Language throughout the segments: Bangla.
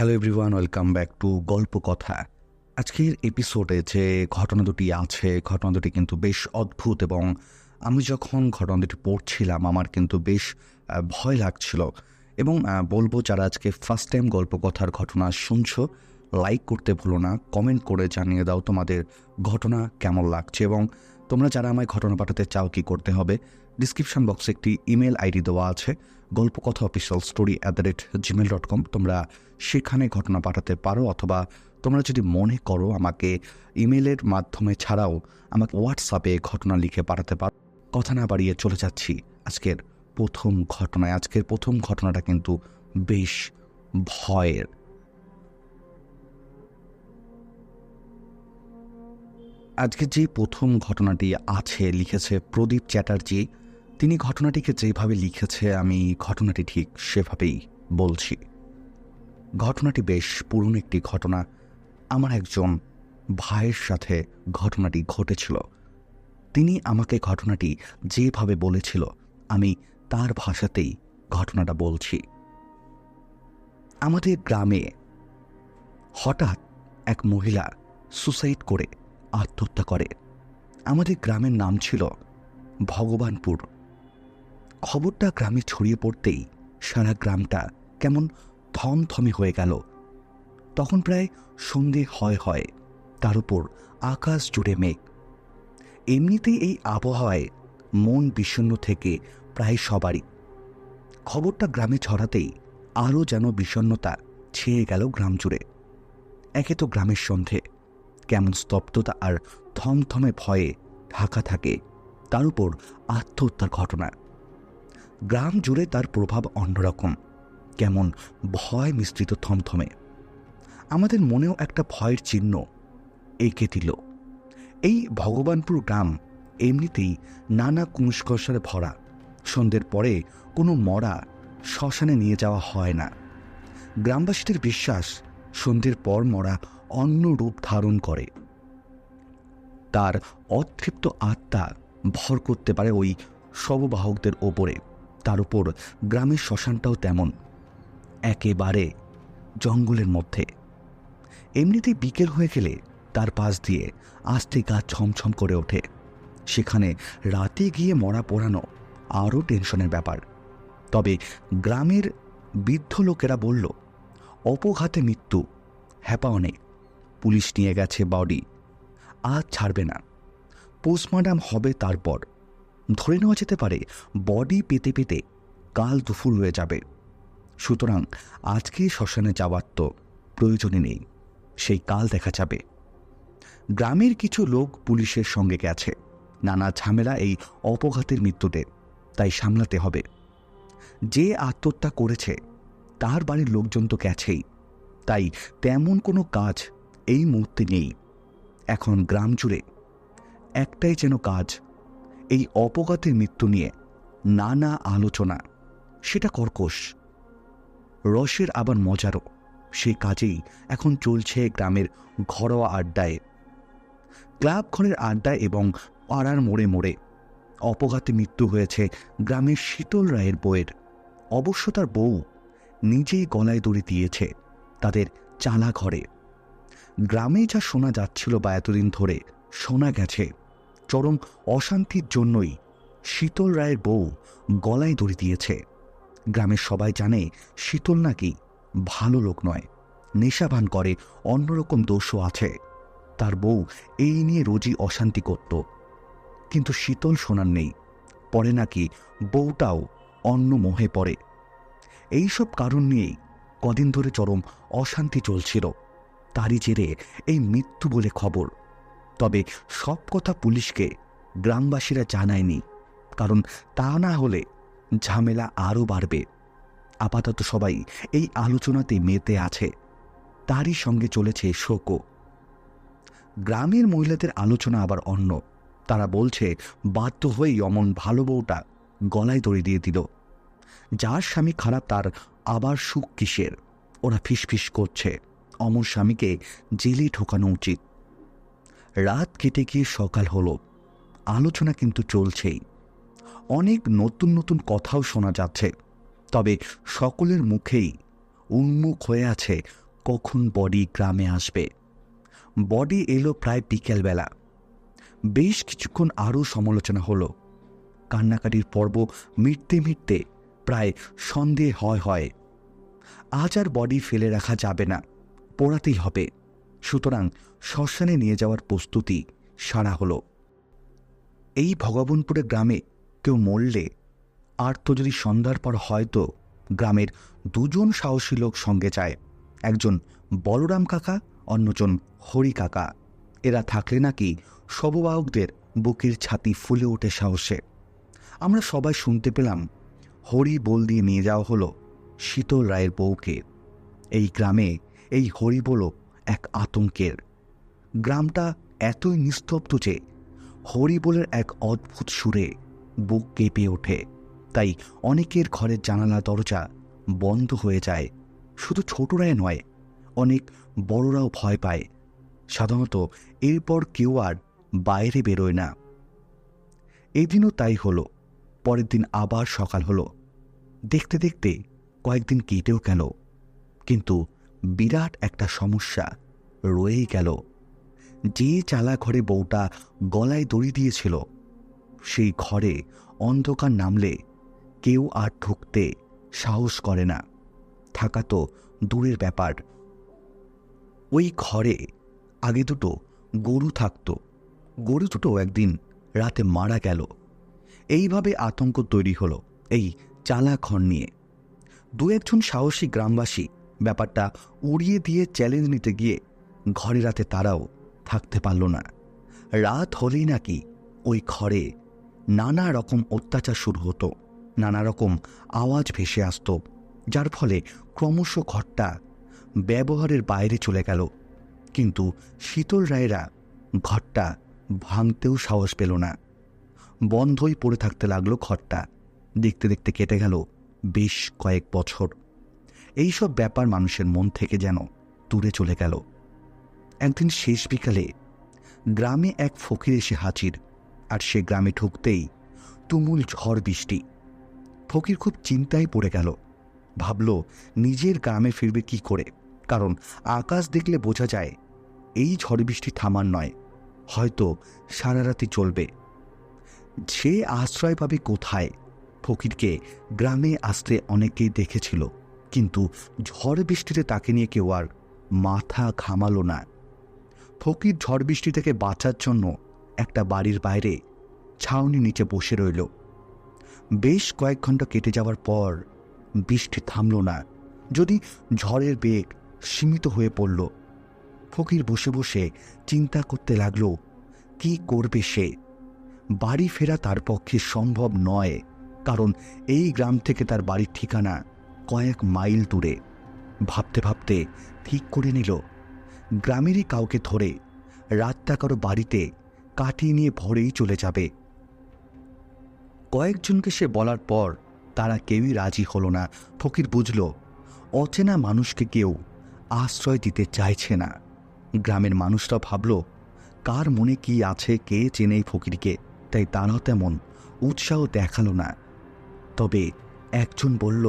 Hello everyone welcome back to Golpo Kotha. আজকের এপিসোডে যে ঘটনা দুটি আছে, ঘটনা দুটি কিন্তু বেশ অদ্ভুত এবং আমি যখন ঘটনা দুটি পড়ছিলাম, আমার কিন্তু বেশ ভয় লাগছিল। এবং বলব যারা আজকে ফার্স্ট টাইম গল্প কথার ঘটনা শুনছো লাইক করতে ভুলো না কমেন্ট করে জানিয়ে দাও তোমাদের ঘটনা কেমন লাগছে এবং তোমরা যারা আমায় ঘটনা পাঠাতে চাও কি করতে হবে ডিসক্রিপশন বক্সে একটি ইমেল আইডি দেওয়া আছে। Golpokotha official story at the rate Gmail dot com. তোমরা সেখানে ঘটনা পাঠাতে পারো অথবা তোমরা যদি মনে করো আমাকে ইমেলের মাধ্যমে ছাড়াও আমাকে হোয়াটসঅ্যাপে ঘটনা লিখে পাঠাতে পারো। কথা না বাড়িয়ে চলে যাচ্ছি আজকের প্রথম ঘটনায়। আজকের প্রথম ঘটনাটা কিন্তু বেশ ভয়ের। আজকে যে প্রথম ঘটনাটি আছে, লিখেছে প্রদীপ চ্যাটার্জি তিনি ঘটনাটিকে যেভাবে লিখেছে, আমি ঘটনাটি ঠিক সেভাবেই বলছি। ঘটনাটি বেশ পুরনো একটি ঘটনা। আমার একজন ভাইয়ের সাথে ঘটনাটি ঘটেছিল। তিনি আমাকে ঘটনাটি যেভাবে বলেছিল, আমি তার ভাষাতেই ঘটনাটা বলছি। আমাদের গ্রামে হঠাৎ এক মহিলা সুসাইড করে আত্মহত্যা করে। আমাদের গ্রামের নাম ছিল ভগবানপুর। খবরটা গ্রামে ছড়িয়ে পড়তেই সারা গ্রামটা কেমন থমথমে হয়ে গেল। তখন প্রায় সন্ধে হয় হয়, তার উপর আকাশ জুড়ে মেঘ। এমনিতেই এই আবহাওয়ায় মন বিষণ্ণ থেকে প্রায় সবারই। খবরটা গ্রামে ছড়াতেই আরও যেন বিষণ্নতা ছেয়ে গেল গ্রাম জুড়ে। একে তো গ্রামের সন্ধে, কেমন স্তব্ধতা আর থমথমে ভয়ে ঢাকা থাকে, তার উপর আত্মহত্যার ঘটনা। গ্রাম জুড়ে তার প্রভাব অন্যরকম। কেমন ভয় মিশ্রিত থমথমে। আমাদের মনেও একটা ভয়ের চিহ্ন এঁকে দিল। এই ভগবানপুর গ্রাম এমনিতেই নানা কুংস্কর্ষারে ভরা। সন্ধ্যের পরে কোনো মরা শ্মশানে নিয়ে যাওয়া হয় না। গ্রামবাসীদের বিশ্বাস সন্ধ্যের পর মরা অন্য রূপ ধারণ করে। তার অতৃপ্ত আত্মা ভর করতে পারে ওই শববাহকদের ওপরে। তার উপর গ্রামের শ্মশানটাও তেমন, একেবারে জঙ্গলের মধ্যে। এমনিতেই বিকেল হয়ে গেলে তার পাশ দিয়ে আস্তে গা ছমছম করে ওঠে। সেখানে রাতে গিয়ে মরা পোড়ানো আরও টেনশনের ব্যাপার। তবে গ্রামের বৃদ্ধ লোকেরা বলল, অপঘাতে মৃত্যু হ্যাপা অনেক পুলিশ নিয়ে গেছে বডি আজ ছাড়বে না। পোস্টমর্টম হবে তারপর। ধরে নেওয়া যেতে পারে বডি পেতে পেতে কাল দুপুর হয়ে যাবে। সুতরাং আজকে শ্মশানে যাওয়ার তো প্রয়োজনই নেই, সেই কাল দেখা যাবে। গ্রামের কিছু লোক পুলিশের সঙ্গে গেছে। নানা ঝামেলা এই অপঘাতের মৃত্যুতে তাই সামলাতে হবে। যে আত্মহত্যা করেছে, তার বাড়ির লোকজন তো গেছেই, তাই তেমন কোনো কাজ এই মুহূর্তে নেই। এখন গ্রাম জুড়ে একটাই যেন কাজ এই অপঘাতের মৃত্যু নিয়ে নানা আলোচনা। সেটা কর্কশ। রসের আবার মজারও। সেই কাজেই এখন চলছে গ্রামের ঘরোয়া আড্ডায়। ক্লাব ঘরের আড্ডায় এবং পাড়ার মোড়ে মোড়ে। অপঘাতে মৃত্যু হয়েছে গ্রামের শীতল রায়ের বউয়ের। অবশ্য তার বউ নিজেই গলায় দড়ি দিয়েছে তাদের চালা ঘরে গ্রামে যা শোনা যাচ্ছিল বা এতদিন ধরে শোনা গেছে চরম অশান্তির জন্যই শীতল রায়ের বউ গলায় দড়ি দিয়েছে। গ্রামের সবাই জানে শীতল নাকি ভালো লোক নয়। নেশাভান করে অন্যরকম দোষও আছে। তার বউ এই নিয়ে রোজই অশান্তি করত। কিন্তু শীতল শোনার নেই। পরে নাকি বউটাও অন্য মোহে পড়ে। এইসব কারণ নিয়েই কদিন ধরে চরম অশান্তি চলছিল। তারই জেরে এই মৃত্যু বলে খবর। তবে সব কথা পুলিশকে গ্রামবাসীরা জানায়নি, কারণ তা না হলে ঝামেলা আরও বাড়বে। আপাতত সবাই এই আলোচনাতে মেতে আছে। তারই সঙ্গে চলেছে শোকও। গ্রামের মহিলাদের আলোচনা আবার অন্য। তারা বলছে, বাধ্য হয়েই অমন ভালো বউটা গলায় দড়ি দিয়ে দিল। যার স্বামী খারাপ তার আবার সুখ কিসের? ওরা ফিসফিস করছে। অমর স্বামীকে জেলে ঠোকানো উচিত। রাত কেটে গিয়ে সকাল হলো। আলোচনা কিন্তু চলছেই। অনেক নতুন নতুন কথাও শোনা যাচ্ছে। তবে সকলের মুখেই উন্মুখ হয়ে আছে কখন বডি গ্রামে আসবে। বডি এলো প্রায় বিকেলবেলা। বেশ কিছুক্ষণ আরও সমালোচনা হলো। কান্নাকাটির পর্ব মিটতে মিটতে প্রায় সন্দেহ হয় হয়। আজ আর বডি ফেলে রাখা যাবে না। পোড়াতেই হবে। সুতরাং শ্মশানে নিয়ে যাওয়ার প্রস্তুতি সারা হলো। এই ভগবানপুরে গ্রামে কেউ মরলে আর তো যদি সন্ধ্যার পর হয়তো গ্রামের দুজন সাহসী লোক সঙ্গে যায়, একজন বলরাম কাকা, অন্যজন হরি কাকা। এরা থাকলে নাকি শববাহকদের বুকের ছাতি ফুলে ওঠে সাহসে। আমরা সবাই শুনতে পেলাম হরি বল দিয়ে নিয়ে যাওয়া হলো শীতল রায়ের বউকে। এই গ্রামে এই হরিবোলও এক আতঙ্কের। গ্রামটা এতই নিস্তব্ধ যে হরিবোলের এক অদ্ভুত সুরে বুক কেঁপে ওঠে। তাই অনেকের ঘরের জানালা দরজা বন্ধ হয়ে যায়। শুধু ছোটরাই নয়, অনেক বড়রাও ভয় পায়। সাধারণত এরপর কেউ আর বাইরে বেরোয় না। এদিনও তাই হলো, পরের দিন আবার সকাল হলো। দেখতে দেখতে কয়েকদিন কেটেও গেল। কিন্তু বিরাট একটা সমস্যা। রয়েই গেল। যে চালা ঘরে বউটা গলায় দড়ি দিয়েছিল, সেই ঘরে অন্ধকার নামলে কেউ আর ঢুকতে সাহস করে না। থাকা তো দূরের ব্যাপার। ওই ঘরে আগে দুটো গরু থাকত। গরু দুটো একদিন রাতে মারা গেল। এইভাবে আতঙ্ক তৈরি হলো এই চালা ঘর নিয়ে। দু একজন সাহসী গ্রামবাসী ব্যাপারটা উড়িয়ে দিয়ে চ্যালেঞ্জ নিতে গিয়ে ঘরে রাতে তারাও থাকতে পারল না। রাত হলেই নাকি ওই ঘরে নানা রকম অত্যাচার শুরু হতো, নানা রকম আওয়াজ ভেসে আসত, যার ফলে ক্রমশ ঘরটা ব্যবহারের বাইরে চলে গেল। কিন্তু শীতল রায়েরা ঘরটা ভাঙতেও সাহস পেল না। বন্ধই পড়ে থাকতে লাগল ঘরটা। দেখতে দেখতে কেটে গেল বেশ কয়েক বছর। এইসব ব্যাপার মানুষের মন থেকে যেন দূরে চলে গেল। একদিন শেষ বিকালে গ্রামে এক ফকির এসে হাজির, আর সে গ্রামে ঢুকতেই তুমুল ঝড় বৃষ্টি। ফকির খুব চিন্তায় পড়ে গেল। ভাবল, নিজের গ্রামে ফিরবে কি করে? কারণ আকাশ দেখলে বোঝা যায়, এই ঝড় বৃষ্টি থামার নয়, হয়তো সারা রাতি চলবে। সে আশ্রয় পাবে কোথায়? ফকিরকে গ্রামে আসতে অনেকেই দেখেছিল। কিন্তু ঝড় বৃষ্টিতে তাকে নিয়ে কেউ আর মাথা ঘামালো না। ফকির ঝড় বৃষ্টি থেকে বাঁচার জন্য একটা বাড়ির বাইরে ছাউনি নিচে বসে রইল। বেশ কয়েক ঘণ্টা কেটে যাওয়ার পর বৃষ্টি থামল না, যদি ঝড়ের বেগ সীমিত হয়ে পড়ল। ফকির বসে বসে চিন্তা করতে লাগল, কি করবে সে? বাড়ি ফেরা তার পক্ষে সম্ভব নয়, কারণ এই গ্রাম থেকে তার বাড়ির ঠিকানা কয়েক মাইল দূরে। ভাবতে ভাবতে ঠিক করে নিল, গ্রামেরই কাউকে ধরে রাতটা কারও বাড়িতে কাটিয়ে নিয়ে ভরেই চলে যাবে। কয়েকজনকে সে বলার পর তারা কেউই রাজি হলো না। ফকির বুঝল, অচেনা মানুষকে কেউ আশ্রয় দিতে চাইছে না। গ্রামের মানুষরা ভাবল, কার মনে কি আছে, কে চেনে ফকিরকে? তাই তারাও তেমন উৎসাহ দেখাল না। তবে একজন বলল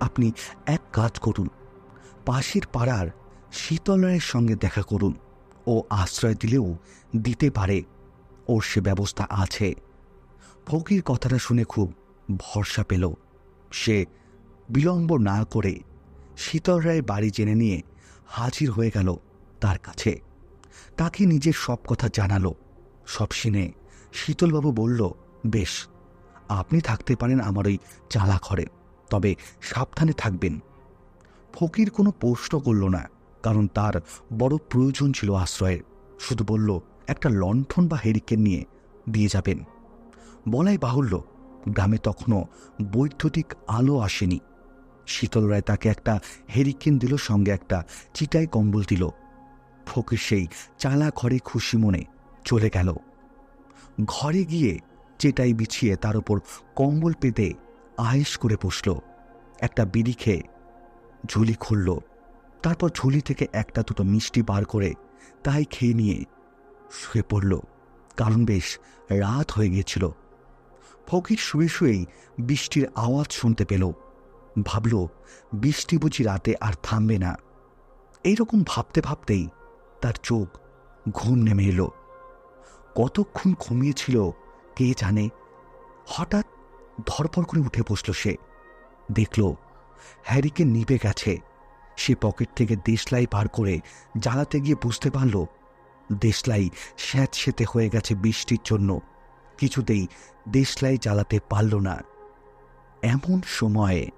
আপনি এক কাজ করুন। পাশের পাড়ার শীতলয়ের সঙ্গে দেখা করুন। ও আশ্রয় দিলেও দিতে পারে। ওর সে ব্যবস্থা আছে। ফকির কথাটা শুনে খুব ভরসা পেল। সে বিলম্ব না করে শীতল রায়ের বাড়ি জেনে নিয়ে হাজির হয়ে গেল তার কাছে। তাকে নিজের সব কথা জানালো। সব শুনে শীতলবাবু বলল, বেশ, আপনি থাকতে পারেন আমার ওই চালা ঘরে তবে সাবধানে থাকবেন। ফকির কোনো প্রশ্ন করল না, কারণ তার বড় প্রয়োজন ছিল আশ্রয়ের। শুধু বলল, একটা লণ্ঠন বা হেরিকেন নিয়ে দিয়ে যাবেন। বলাই বাহুল্য, গ্রামে তখনও বৈদ্যুতিক আলো আসেনি। শীতল রায় তাকে একটা হেরিকেন দিল, সঙ্গে একটা চিটাই কম্বল দিল। ফকির সেই চালা ঘরে খুশি মনে চলে গেল। ঘরে গিয়ে চেটাই বিছিয়ে তার উপর কম্বল পেতে আয়েস করে বসল একটা বিড়ি খেয়ে ঝুলি খুলল। তারপর ঝুলি থেকে একটা দুটো মিষ্টি বার করে তাই খেয়ে নিয়ে শুয়ে পড়ল। কারণ বেশ রাত হয়ে গিয়েছিল। ফকির শুয়ে শুয়েই বৃষ্টির আওয়াজ শুনতে পেল। ভাবল, বৃষ্টি বুঝি রাতে আর থামবে না। এইরকম ভাবতে ভাবতেই তার চোখ ঘুম নেমে এলো। কতক্ষণ ঘুমিয়েছিল কে জানে? হঠাৎ ধরপর করে উঠে বসল সে। দেখল হ্যারিকে নিভে গেছে। সে পকেট থেকে দেশলাই বার করে জ্বালাতে গিয়ে বুঝতে পারল, দেশলাই স্যাঁতসেতে হয়ে গেছে বৃষ্টির জন্য। কিছুতেই দেশলাই জ্বালাতে পারল না। এমন সময়ে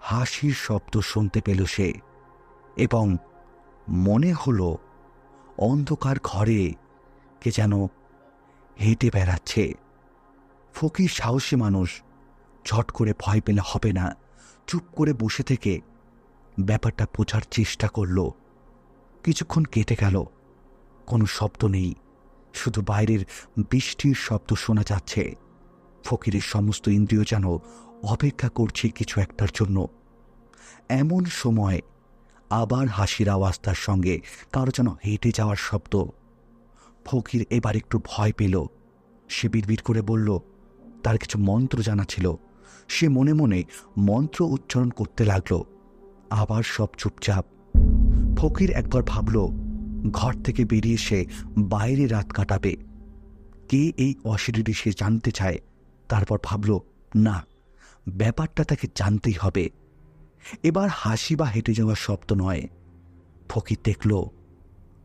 হাসির শব্দ শুনতে পেল সে এবং মনে হল অন্ধকার ঘরে কে যেন হেঁটে বেড়াচ্ছে। ফকির সাহসী মানুষ। ঝট করে ভয় পেলে হবে না। চুপ করে বসে থেকে ব্যাপারটা বোঝার চেষ্টা করল। কিছুক্ষণ কেটে গেল। কোনো শব্দ নেই। শুধু বাইরের বৃষ্টির শব্দ শোনা যাচ্ছে। ফকিরের সমস্ত ইন্দ্রিয় যেন অপেক্ষা করছে কিছু একটার জন্য। এমন সময় আবার হাসির আওয়াজ তার সঙ্গে, কারও যেন হেঁটে যাওয়ার শব্দ। ফকির এবার একটু ভয় পেল। সে বিড়বিড় করে বলল তার কিছু মন্ত্র জানা ছিল। সে মনে মনে মন্ত্র উচ্চারণ করতে লাগল। আবার সব চুপচাপ। ফকির একবার ভাবল, ঘর থেকে বেরিয়ে সে বাইরে রাত কাটাবে। কে এই অশরীরী সে জানতে চায়? তারপর ভাবল, না, ব্যাপারটা তাকে জানতেই হবে। এবার হাসি বা হেঁটে যাওয়ার শব্দ নয়। ফকির দেখল,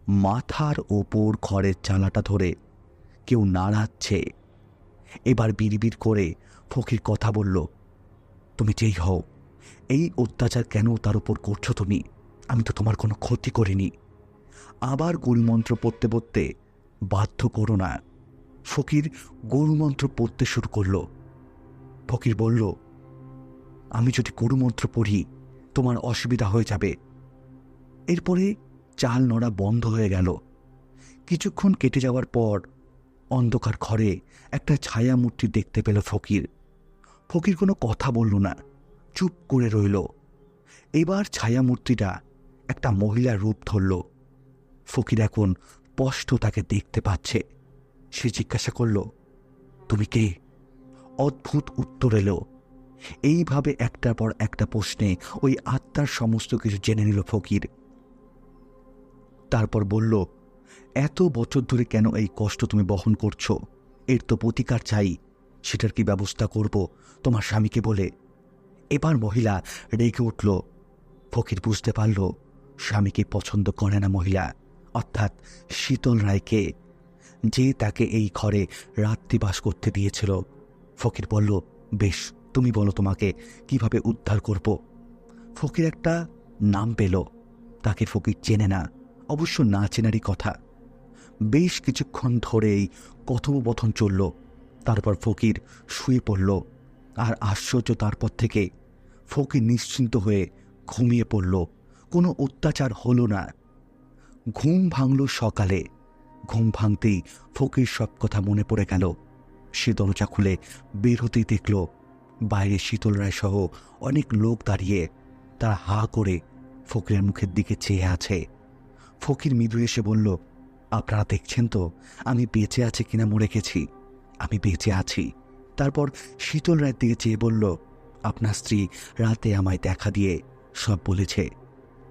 মাথার ওপর ঘরের চালাটা ধরে কেউ নাড়াচ্ছে। এবার বিড়বিড় করে ফকির কথা বলল, তুমি যেই হও, এই অত্যাচার কেন তার উপর করছ তুমি? আমি তো তোমার কোনো ক্ষতি করিনি। আবার গুরুমন্ত্র পড়তে পড়তে বাধ্য করো না। ফকির গুরুমন্ত্র পড়তে শুরু করল। ফকির বলল, আমি যদি গুরুমন্ত্র পড়ি, তোমার অসুবিধা হয়ে যাবে। এরপরে চাল নড়া বন্ধ হয়ে গেল। কিছুক্ষণ কেটে যাওয়ার পর অন্ধকার ঘরে একটা ছায়া মূর্তি দেখতে পেল ফকির। ফকির কোনো কথা বলল না, চুপ করে রইল। এবার ছায়া মূর্তিটা একটা মহিলার রূপ ধরল। ফকির এখন স্পষ্ট তাকে দেখতে পাচ্ছে। সে জিজ্ঞাসা করল, তুমি কে? অদ্ভুত উত্তর এলো। এইভাবে একটার পর একটা প্রশ্নে ওই আত্মার সমস্ত কিছু জেনে নিল ফকির। তারপর বলল এত বছর ধরে কেন এই কষ্ট তুমি বহন করছ? এর তো প্রতিকার চাই। সেটার কি ব্যবস্থা করব? তোমার স্বামীকে বলে। এবার মহিলা রেগে উঠল। ফকির বুঝতে পারল স্বামীকে পছন্দ করে না মহিলা। অর্থাৎ শীতল রায়কে, যে তাকে এই ঘরে রাত্রিবাস করতে দিয়েছিল। ফকির বলল, বেশ, তুমি বলো তোমাকে, কীভাবে উদ্ধার করব? ফকির একটা নাম পেল। তাকে ফকির চেনে না। অবশ্য না চেনারই কথা। বেশ কিছুক্ষণ ধরেই কথোপকথন চলল, তারপর ফকির শুয়ে পড়ল আর আশ্চর্য তারপর থেকে ফকির নিশ্চিন্ত হয়ে ঘুমিয়ে পড়ল, কোনো অত্যাচার হলো না। ঘুম ভাঙল সকালে, ঘুম ভাঙতেই ফকির সব কথা মনে পড়ে গেল। সে দরজা খুলে বের হতেই দেখল, বাইরে শীতল রায় সহ অনেক লোক দাঁড়িয়ে তারা হা করে ফকিরের মুখের দিকে চেয়ে আছে। ফকির মৃদু এসে বলল আপনারা দেখছেন তো, আমি বেঁচে আছে কিনা মরে গেছি। আমি বেঁচে আছি। তারপর শীতল রায়ের দিকে চেয়ে বলল, আপনার স্ত্রী রাতে আমায় দেখা দিয়ে সব বলেছে।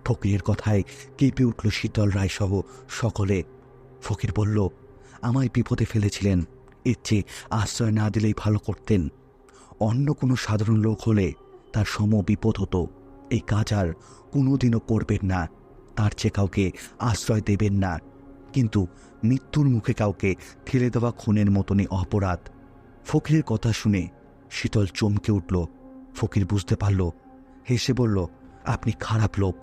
ফকিরের কথায় কেঁপে উঠল শীতল রায় সহ সকলে। ফকির বলল, আমায় বিপদে ফেলেছিলেন। এর চেয়ে আশ্রয় না দিলেই ভালো করতেন। অন্য কোনো সাধারণ লোক হলে তার সম বিপদ হতো। এই কাজ আর কোনোদিনও করবেন না। তার চেয়ে কাউকে আশ্রয় দেবেন না। কিন্তু মৃত্যুর মুখে কাউকে ঠেলে দেওয়া খুনের মতনই অপরাধ। ফকিরের কথা শুনে শীতল চমকে উঠল। ফকির বুঝতে পারল, হেসে বলল, আপনি খারাপ লোক,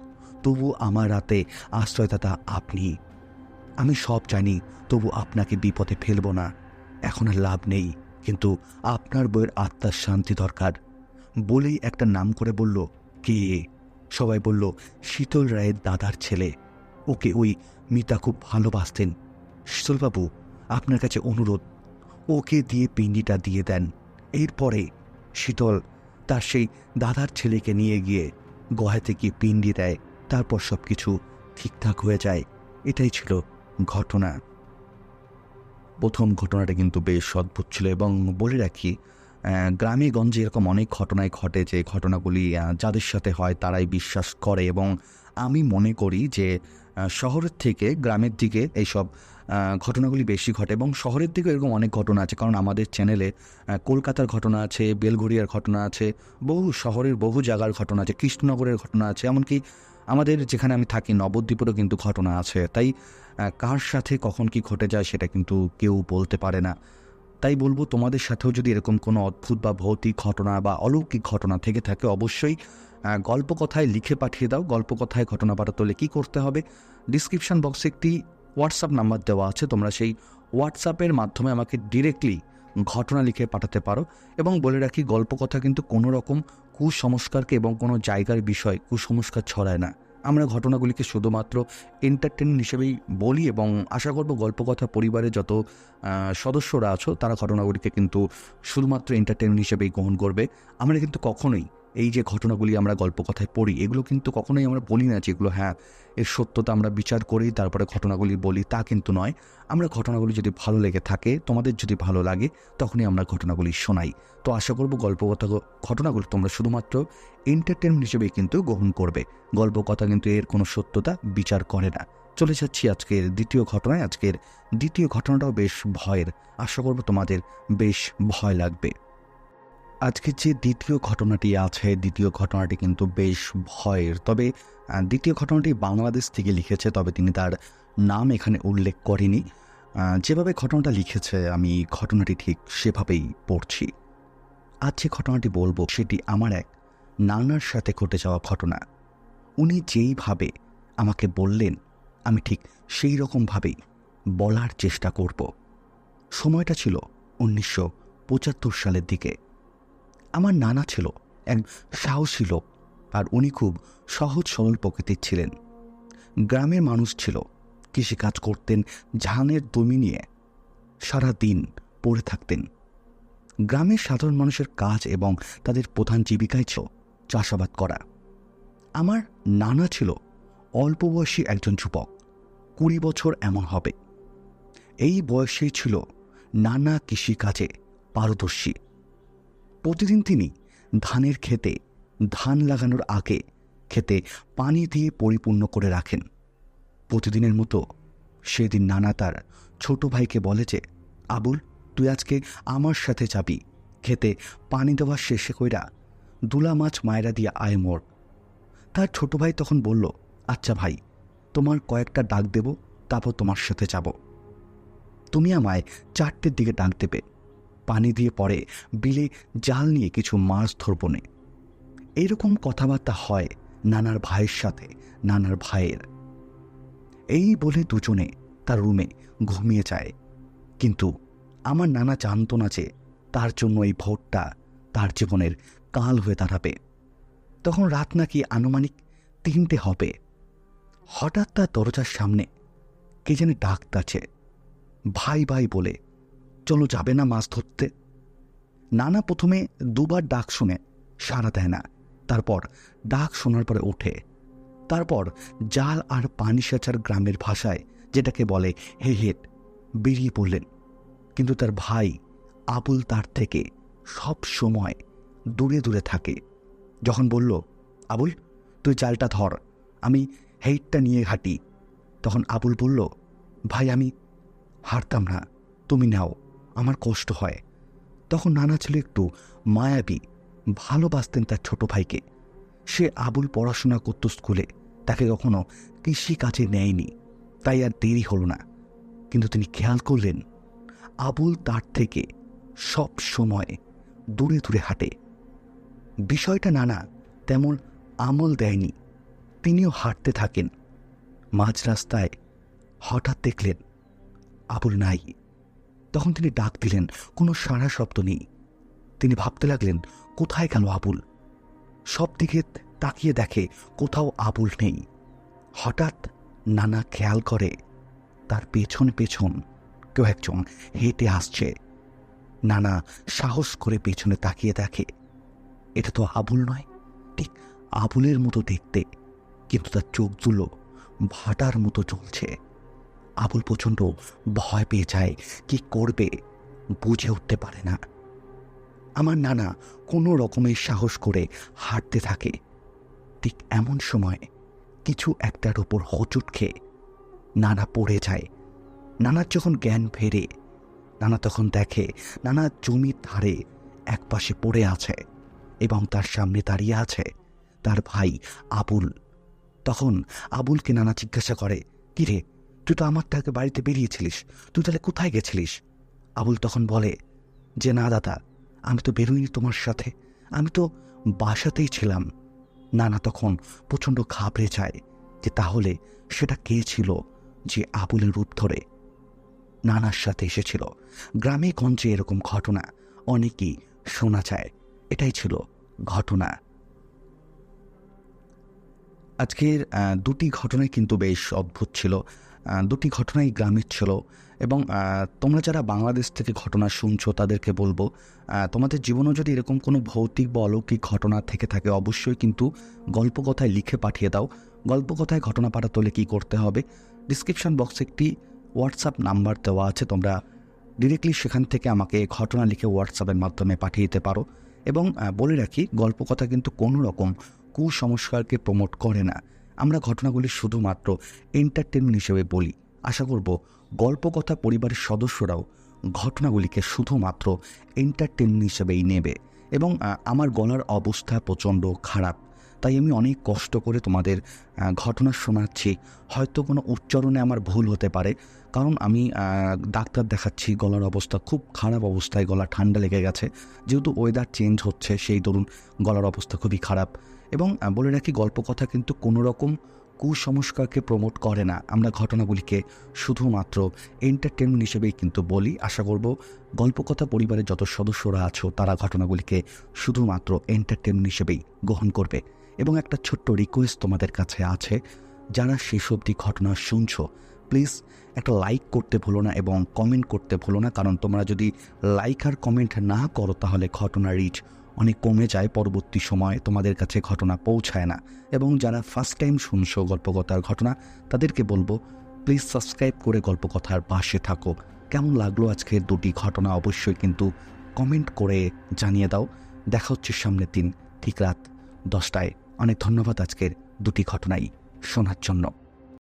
তবু আমার রাতে আশ্রয়দাতা আপনি। আমি সব জানি, তবু আপনাকে বিপদে ফেলব না। এখন আর লাভ নেই, কিন্তু আপনার বইয়ের আত্মার শান্তি দরকার। বলেই একটা নাম করে বলল, কে? সবাই বলল, শীতল রায়ের দাদার ছেলে। ওকে ওই মিতা খুব ভালোবাসতেন। শীতলবাবু, আপনার কাছে অনুরোধ, ওকে দিয়ে পিণ্ডিটা দিয়ে দেন। এরপরে শীতল তার সেই দাদার ছেলেকে নিয়ে গিয়ে গহাতে গিয়ে পিণ্ডি দেয়, তারপর সব কিছু ঠিকঠাক হয়ে যায়। এটাই ছিল ঘটনা। প্রথম ঘটনাটা কিন্তু বেশ অদ্ভুত ছিল এবং বলে রাখি গ্রামে গঞ্জে এরকম অনেক ঘটনাই ঘটে যে ঘটনাগুলি যাদের সাথে হয় তারাই বিশ্বাস করে এবং আমি মনে করি যে শহরের থেকে গ্রামের দিকে এইসব ঘটনাগুলি বেশি ঘটে এবং শহরের দিকে এরকম অনেক ঘটনা আছে। কারণ আমাদের চ্যানেলে কলকাতার ঘটনা আছে বেলঘরিয়ার ঘটনা আছে, বহু শহরের বহু জায়গার ঘটনা আছে, কৃষ্ণনগরের ঘটনা আছে, এমনকি আমাদের যেখানে আমি থাকি, নবদ্বীপেরও কিন্তু ঘটনা আছে। তাই কার সাথে কখন কি ঘটে যায় সেটা কিন্তু কেউ বলতে পারে না। তাই বলব, তোমাদের সাথেও যদি এরকম কোনো অদ্ভুত বা ভৌতিক ঘটনা বা অলৌকিক ঘটনা থেকে থাকে, অবশ্যই আহ, গল্প কথায় লিখে পাঠিয়ে দাও। গল্প কথায় ঘটনা পাঠাতে হলে কী করতে হবে? ডিসক্রিপশন বক্সে একটি হোয়াটসঅ্যাপ নাম্বার দেওয়া আছে। তোমরা সেই হোয়াটসঅ্যাপের মাধ্যমে আমাকে ডিরেক্টলি ঘটনা লিখে পাঠাতে পারো এবং বলে রাখি গল্প কথা কিন্তু কোনো রকম কুসংস্কারকে এবং কোনো জায়গার বিষয় কুসংস্কার ছড়ায় না। আমরা ঘটনাগুলিকে শুধুমাত্র এন্টারটেনমেন্ট হিসেবেই বলি এবং আশা করব গল্প কথা পরিবারের যত সদস্যরা আছো তারা ঘটনাগুলিকে কিন্তু শুধুমাত্র এন্টারটেনমেন্ট হিসেবেই গ্রহণ করবে। আমরা কিন্তু কখনোই এই যে ঘটনাগুলি আমরা গল্প কথায় পড়ি, এগুলো কিন্তু কখনোই আমরা বলি না যে এগুলো হ্যাঁ এর সত্যতা আমরা বিচার করি, তারপরে ঘটনাগুলি বলি, তা কিন্তু নয়। আমরা ঘটনাগুলি যদি ভালো লেগে থাকে, তোমাদের যদি ভালো লাগে, তখনই আমরা ঘটনাগুলি শোনাই। তো আশা করব গল্প কথা ঘটনাগুলো তোমরা শুধুমাত্র এন্টারটেনমেন্ট হিসেবেই কিন্তু গ্রহণ করবে। গল্প কথা কিন্তু এর কোনো সত্যতা বিচার করে না। চলে যাচ্ছি আজকের দ্বিতীয় ঘটনায়। আজকের দ্বিতীয় ঘটনাটাও বেশ ভয়ের। আশা করব তোমাদের বেশ ভয় লাগবে। আজকের যে দ্বিতীয় ঘটনাটি আছে, দ্বিতীয় ঘটনাটি কিন্তু বেশ ভয়ের। তবে দ্বিতীয় ঘটনাটি বাংলাদেশ থেকে লিখেছে, তবে তিনি তার নাম এখানে উল্লেখ করেনি। যেভাবে ঘটনাটা লিখেছে, আমি ঘটনাটি ঠিক সেভাবেই পড়ছি। আজ যে ঘটনাটি বলব, সেটি আমার এক নানার সাথে ঘটে যাওয়া ঘটনা। উনি যেইভাবে আমাকে বললেন, আমি ঠিক সেই রকমভাবেই বলার চেষ্টা করব। সময়টা ছিল উনিশশো পঁচাত্তর সালের দিকে। আমার নানা ছিল, এক সাহসী লোক, আর উনি খুব সহজ সরল প্রকৃতির ছিলেন। গ্রামের মানুষ ছিল, কৃষিকাজ করতেন, ধানের জমি নিয়ে, সারা দিন পড়ে থাকতেন। গ্রামের সাধারণ মানুষের কাজ এবং তাদের প্রধান জীবিকাই ছিল চাষাবাদ করা। আমার নানা ছিল, অল্প বয়সী একজন যুবক, কুড়ি বছর এমন হবে। এই বয়সেই ছিল নানা কৃষিকাজে পারদর্শী। প্রতিদিন তিনি ধানের খেতে ধান লাগানোর আগে খেতে পানি দিয়ে পরিপূর্ণ করে রাখেন। প্রতিদিনের মতো সেদিন নানা তার ছোট ভাইকে বলে যে, আবুল, তুই আজকে আমার সাথে যাবি। খেতে পানি দেওয়া শেষে কইরা দুলা মাছ মায়েরা দিয়ে আয় মোর। তার ছোট ভাই তখন বলল আচ্ছা ভাই, তোমার কয়েকটা ডাক দেব, তারপর তোমার সাথে যাব। তুমি আমায় চারটের দিকে ডাক দেবে। পানি দিয়ে পরে বিলে জাল নিয়ে কিছু মাছ ধরব নে। এইরকম কথাবার্তা হয় নানার ভাইয়ের সাথে, নানার ভাইয়ের। এই বলে দুজনে তার রুমে ঘুমিয়ে যায়। কিন্তু আমার নানা জানতো না যে তার জন্য এই ভোটটা তার জীবনের কাল হয়ে দাঁড়াবে। তখন রাত নাকি আনুমানিক তিনটে হবে। হঠাৎ তার দরজার সামনে কে যেন ডাকতাছে ভাই ভাই বলে চলো যাবে না মাছ ধরতে। নানা প্রথমে দুবার ডাক শুনে সাড়া দেয় না। তারপর ডাক শোনার পরে ওঠে। তারপর জাল আর পানি সেচার গ্রামের ভাষায় যেটাকে বলে হে হেট বেরিয়ে পড়লেন। কিন্তু তার ভাই আবুল তার থেকে সব সময় দূরে দূরে থাকে। যখন বলল, আবুল, তুই জালটা ধর, আমি হেইটটা নিয়ে ঘাটি তখন আবুল বলল, ভাই, আমি হারতাম না, তুমি নাও। আমার কষ্ট হয়। তখন নানা ছিল একটু মায়াবী, ভালোবাসতেন তার ছোট ভাইকে। সে আবুল পড়াশোনা করত স্কুলে, তাকে কখনো কৃষি কাজে নেয়নি। তাই আর দেরি হলো না। কিন্তু তিনি খেয়াল করলেন, আবুল তার থেকে সব সময় দূরে দূরে হাঁটে। বিষয়টা নানা তেমন আমল দেয়নি। তিনিও হাঁটতে থাকেন। মাঝ রাস্তায় হঠাৎ দেখলেন, আবুল নাই। তখন তিনি ডাক দিলেন, কোনো সাড়া শব্দ নেই। তিনি ভাবতে লাগলেন, কোথায় গেল আবুল? সব দিকে তাকিয়ে দেখে কোথাও আবুল নেই। হঠাৎ নানা খেয়াল করে, তার পেছন পেছন কেউ একজন হেঁটে আসছে। নানা সাহস করে পেছনে তাকিয়ে দেখে, এটা তো আবুল নয়, ঠিক আবুলের মতো দেখতে, কিন্তু তার চোখ দুলো ভাটার মতো চলছে আবুল প্রচণ্ড ভয় পেয়ে যায়, কি করবে বুঝে উঠতে পারে না। আমার নানা কোনো রকমের সাহস করে হাঁটতে থাকে। ঠিক এমন সময় কিছু একটার ওপর হোঁচট খেয়ে নানা পড়ে যায়। নানার যখন জ্ঞান ফেরে, নানা তখন দেখে নানা জমির ধারে একপাশে পড়ে আছে এবং তার সামনে দাঁড়িয়ে আছে তার ভাই আবুল। তখন আবুলকে নানা জিজ্ঞাসা করে কিরে তুই তো আমার থেকে বাড়িতে বেরিয়েছিলিস। তুই তাহলে কোথায় গেছিলিস? আবুল তখন বলে, যে না দাদা, আমি তো বেরোইনি তোমার সাথে। আমি তো বাসাতেই ছিলাম। নানা তখন প্রচণ্ড ঘাবড়ে যায় যে তাহলে সেটা কে ছিল যে আবুলের রূপ ধরে। নানার সাথে এসেছিল। গ্রামে গঞ্জে এরকম ঘটনা অনেকই শোনা যায়। এটাই ছিল ঘটনা। আজকের দুটি ঘটনাই কিন্তু বেশ অদ্ভুত ছিল। দুটি ঘটনাই গ্রামের ছিল এবং তোমরা যারা বাংলাদেশ থেকে ঘটনা শুনছো তাদেরকে বলব তোমাদের জীবনেও যদি এরকম কোনো ভৌতিক বা অলৌকিক ঘটনা থেকে থাকে, অবশ্যই কিন্তু গল্প কথায় লিখে পাঠিয়ে দাও। গল্প কথায় ঘটনা পাঠাতে হলে কী করতে হবে? ডিসক্রিপশন বক্সে একটি হোয়াটসঅ্যাপ নাম্বার দেওয়া আছে, তোমরা ডিরেক্টলি সেখান থেকে আমাকে ঘটনা লিখে হোয়াটসঅ্যাপের মাধ্যমে পাঠিয়ে দিতে পারো। এবং বলে রাখি গল্প কথা কিন্তু কোনো রকম কুসংস্কারকে প্রমোট করে না। আমরা ঘটনাগুলি শুধুমাত্র এন্টারটেনমেন্ট হিসেবে বলি। আশা করব গল্প কথা পরিবারের সদস্যরাও ঘটনাগুলিকে শুধুমাত্র এন্টারটেনমেন্ট হিসেবেই নেবে এবং আমার গলার অবস্থা প্রচণ্ড খারাপ। তাই আমি অনেক কষ্ট করে তোমাদের ঘটনা শোনাচ্ছি। হয়তো কোনো উচ্চারণে আমার ভুল হতে পারে। কারণ আমি ডাক্তার দেখাচ্ছি, গলার অবস্থা খুব খারাপ অবস্থায় গলা ঠান্ডা লেগে গেছে। যেহেতু ওয়েদার চেঞ্জ হচ্ছে, সেই দরুন গলার অবস্থা খুবই খারাপ। এবং বলে রাখি গল্প কথা কিন্তু কোনো রকম কুসংস্কারকে প্রমোট করে না। আমরা ঘটনাগুলিকে শুধুমাত্র এন্টারটেনমেন্ট হিসেবেই কিন্তু বলি। আশা করব গল্পকথা পরিবারের যত সদস্যরা আছো, তারা ঘটনাগুলিকে শুধুমাত্র এন্টারটেনমেন্ট হিসেবেই গ্রহণ করবে। এবং একটা ছোট্ট রিকোয়েস্ট তোমাদের কাছে আছে। যারা শেষ অবধি ঘটনা শুনছো প্লিজ একটা লাইক করতে ভুলো না এবং কমেন্ট করতে ভুলো না। কারণ তোমরা যদি লাইক আর কমেন্ট না করো, তাহলে ঘটনা রিচ অনেক কমে যায়, পরবর্তী সময় তোমাদের কাছে ঘটনা পৌঁছায় না। এবং যারা ফার্স্ট টাইম শুনছো গল্পকথার ঘটনা, তাদেরকে বলব প্লিজ সাবস্ক্রাইব করে গল্পকথার পাশে থাকো। কেমন লাগল আজকের দুটি ঘটনা অবশ্যই কিন্তু কমেন্ট করে জানিয়ে দাও। দেখা হচ্ছে সামনের দিন, ঠিক রাত দশটায়। অনেক ধন্যবাদ আজকের দুটি ঘটনাই শোনার জন্য।